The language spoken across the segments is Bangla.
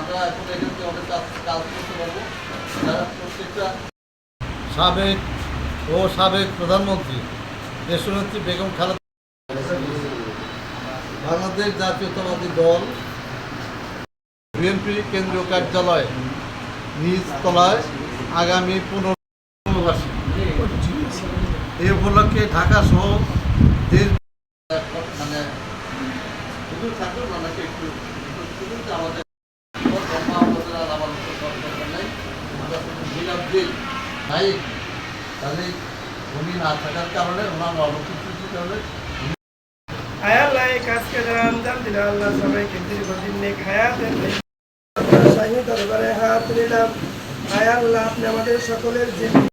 আমরা এখন এখান থেকে অনেক কাজ কাজ করতে পারব। যারা প্রত্যেকটা সাবেক ও সাবেক প্রধানমন্ত্রী দেশনেত্রী বেগম খালেদা বাংলাদেশ জাতীয়তাবাদী দল বিএনপি কেন্দ্রীয় কার্যালয় নিজ তলায় আগামী পুনর্বাসী এই উপলক্ষে ঢাকা সহ দেশ মানে থাকবে আমাদের নীলাব্দিল নাই তাহলে উনি না থাকার কারণে ওনার অনুপস্থিতির কারণে আয় আল্লাহ এই কাজকে যারা আঞ্জাম দিল আল্লাহ সবাইকে দীর্ঘদিন নেক হায়াতের শাহী দরবারে হাত নিলাম আয় আল্লাহ আপনি আমাদের সকলের জীবন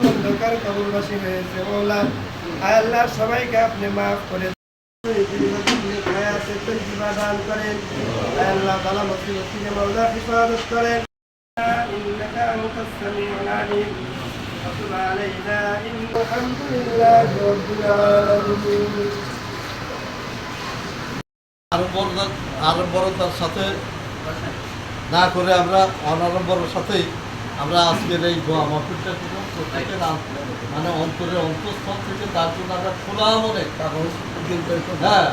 অন্ধকার কবরবাসী হয়েছে মৌলা। আয় আল্লাহ সবাইকে আপনি মাফ করে দান। করেন। থেকে মৌলা হিফাজত করেন। إنك أنت السميع العليم وتب علينا إن الحمد لله رب العالمين আড়ম্বরতার আড়ম্বরতার সাথে না করে আমরা অনাড়ম্বরের সাথেই আমরা আজকের এই গোয়া মহফিলটা করলাম প্রত্যেকের আন- মানে অন্তরে অন্তঃস্থল থেকে তার জন্য আমরা খোলা মনে হ্যাঁ